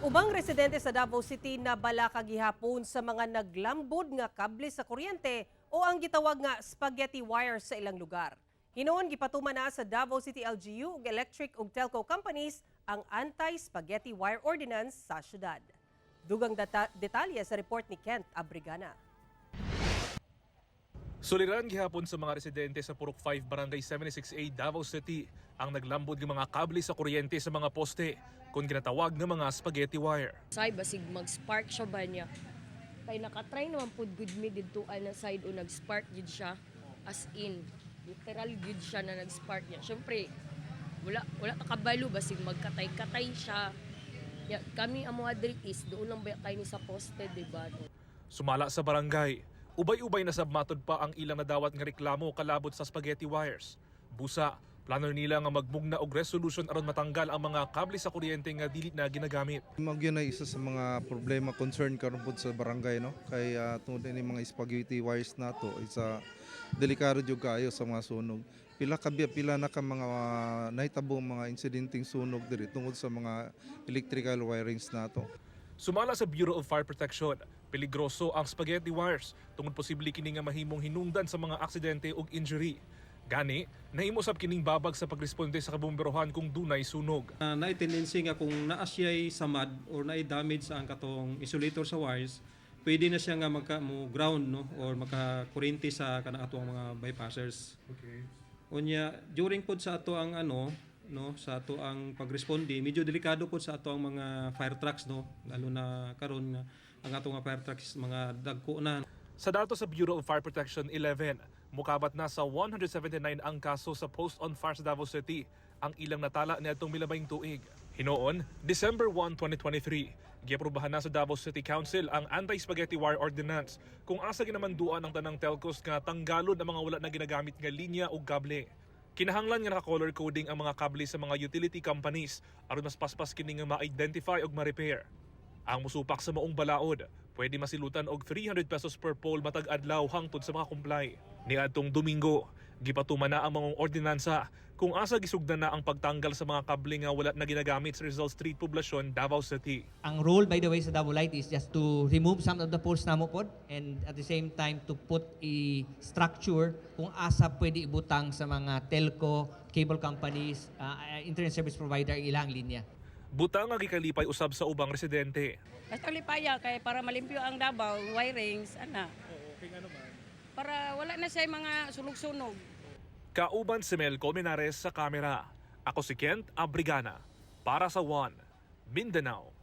Ubang residente sa Davao City na bala kagihapon sa mga naglambod nga kable sa kuryente o ang gitawag nga spaghetti wire sa ilang lugar. Hinoon gipatuman na sa Davao City LGU ug electric ug telco companies ang anti-spaghetti wire ordinance sa syudad. Dugang detalye sa report ni Kent Abrigana. Suliran gihapon sa mga residente sa Purok 5 Barangay 76A Davao City ang naglambod ng mga kable sa kuryente sa mga poste kung ginatawag ng mga spaghetti wire. Say basig mag-spark siya ba niya. Kay nakatry naman pud good me didto na side o nag-spark gid siya as in literal gid siya na nag-spark niya. Syempre wala wala ta kabalo basig magkatay-katay siya. Ya, kami amo adri is doon lang ba kayo ni sa poste, di ba? Sumala sa barangay, ubay-ubay na sabmatod pa ang ilang nadawat nga reklamo kalabot sa spaghetti wires. Busa, plano nila nga magmugna og resolution aron matanggal ang mga kable sa kuryente nga dili na ginagamit. Mag yun ay isa sa mga problema concern karon po sa barangay no kay uh, tungod ni mga spaghetti wires nato isa delikado jud kayo sa mga sunog. Pila ka pila na ka mga uh, nahitabo mga insidenteng sunog diri tungod sa mga electrical wirings nato. Sumala sa Bureau of Fire Protection, peligroso ang spaghetti wires tungod posible kini nga mahimong hinungdan sa mga aksidente ug injury. Gani, nahimosab kining babag sa pagresponde sa kabumberohan kung dunay sunog. Uh, na tendency nga kung naa siya'y samad or naay damage sa ang katong isolator sa wires, pwede na siya nga magka mo ground no or makakuryente sa kanang atong mga bypassers. Okay. Unya during pod sa ato ang ano no sa ato ang pagresponde medyo delikado pod sa ato ang mga fire trucks no lalo na karon ang ato nga fire trucks mga dagko na Sa datos sa Bureau of Fire Protection 11, mukabat na sa 179 ang kaso sa post on fire sa Davao City ang ilang natala ni atong milabayng tuig. Hinoon, December 1, 2023, giaprobahan na sa Davao City Council ang Anti-Spaghetti Wire Ordinance kung asa ginamanduan ang tanang telcos nga tanggalon ang mga wala na ginagamit nga linya o kable. Kinahanglan nga naka-color coding ang mga kable sa mga utility companies aron mas paspas kini nga ma-identify ug ma-repair. Ang musupak sa maong balaod, pwede masilutan og 300 pesos per pole matag adlaw hangtod sa mga comply. Niadtong Domingo, gipatuman na ang mga ordinansa kung asa gisugdan na ang pagtanggal sa mga kable nga wala na ginagamit sa Rizal Street poblasyon, Davao City. Ang role by the way sa Davao Light is just to remove some of the poles namo pod and at the same time to put a structure kung asa pwede ibutang sa mga telco, cable companies, uh, internet service provider ilang linya. Butang nga gikalipay usab sa ubang residente. Basta lipaya kay para malimpyo ang Davao, wirings, ana. Oo, okay nga naman. Para wala na siya mga sunog-sunog. Kauban si Mel Colmenares sa kamera. Ako si Kent Abrigana para sa One, Mindanao.